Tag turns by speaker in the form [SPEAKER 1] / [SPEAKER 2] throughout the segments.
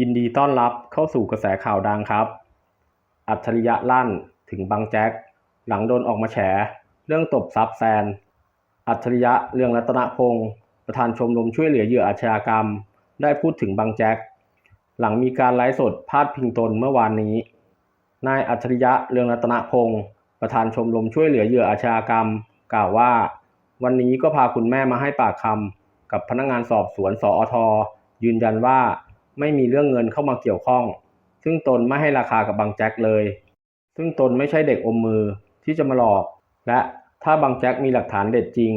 [SPEAKER 1] ยินดีต้อนรับเข้าสู่กระแสข่าวดังครับ อัจฉริยะลั่นถึงบางแจ็ค หลังโดนออกมาแฉ เรื่องตบทรัพย์แซน อัจฉริยะเรืองรัตนพงศ์ประธานชมรมช่วยเหลือเหยื่ออาชญากรรม ได้พูดถึงบางแจ็ค หลังมีการไลฟ์สดพาดพิงตนเมื่อวานนี้ นายอัจฉริยะเรืองรัตนพงศ์ประธานชมรมช่วยเหลือเหยื่ออาชญากรรม กล่าวว่า วันนี้ก็พาคุณแม่มาให้ปากคำกับพนักงานสอบสวนสอทยืนยันว่า ไม่มีเรื่องเงินเข้ามาเกี่ยวข้อง ซึ่งตนไม่ให้ราคากับบางแจ็คเลย ซึ่งตนไม่ใช่เด็กอมมือที่จะมาหลอก และถ้าบางแจ็คมีหลักฐานเด็ดจริง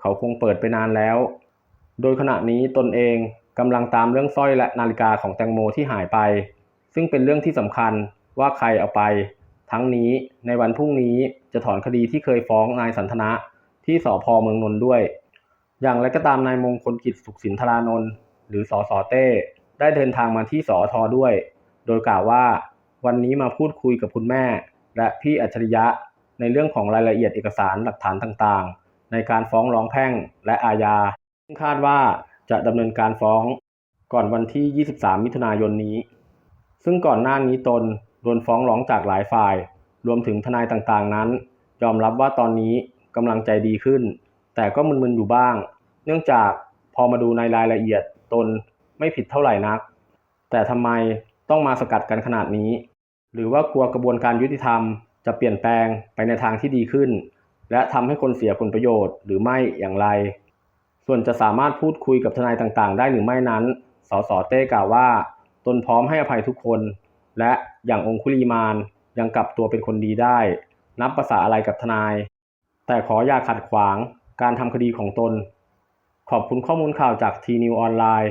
[SPEAKER 1] เขาคงเปิดไปนานแล้ว โดยขณะนี้ตนเองกำลังตามเรื่องสร้อยและนาฬิกาของแตงโมที่หายไป ซึ่งเป็นเรื่องที่สำคัญว่าใครเอาไป ทั้งนี้ในวันพรุ่งนี้จะถอนคดีที่เคยฟ้องนายสันทนะที่สพเมืองนนท์ด้วย อย่างไรก็ตามนายมงคลกิจสุขสินธารานนท์หรือสอสอเต้ ได้เดินทางมาที่สอทด้วย โดยกล่าวว่า วันนี้มาพูดคุยกับคุณแม่ และพี่อัจฉริยะในเรื่องของรายละเอียดเอกสารหลักฐานต่างๆ ในการฟ้องร้องแพ่งและอาญาซึ่งคาดว่าจะดำเนินการฟ้องก่อนวันที่ 23 มิถุนายนนี้ ซึ่งก่อนหน้านี้ตนโดนฟ้องร้องจากหลายฝ่าย รวมถึงทนายต่างๆนั้น ยอมรับว่าตอนนี้กำลังใจดีขึ้น แต่ก็มึนๆอยู่บ้าง เนื่องจากพอมาดูในรายละเอียดตน ไม่ผิดเท่าไหร่นัก แต่ทำไมต้องมาสกัดกันขนาดนี้ หรือว่ากลัวกระบวนการยุติธรรมจะเปลี่ยนแปลงไปในทางที่ดีขึ้น และทำให้คนเสียผลประโยชน์หรือไม่อย่างไร ส่วนจะสามารถพูดคุยกับทนายต่างๆ ได้หรือไม่นั้น สสเต้กล่าวว่า ตนพร้อมให้อภัยทุกคน และอย่างองคุลีมานยังกลับตัวเป็นคนดีได้ นับภาษาอะไรกับทนาย แต่ขออย่าขัดขวางการทำคดีของตน ขอบคุณข้อมูลข่าวจากทีนิวออนไลน์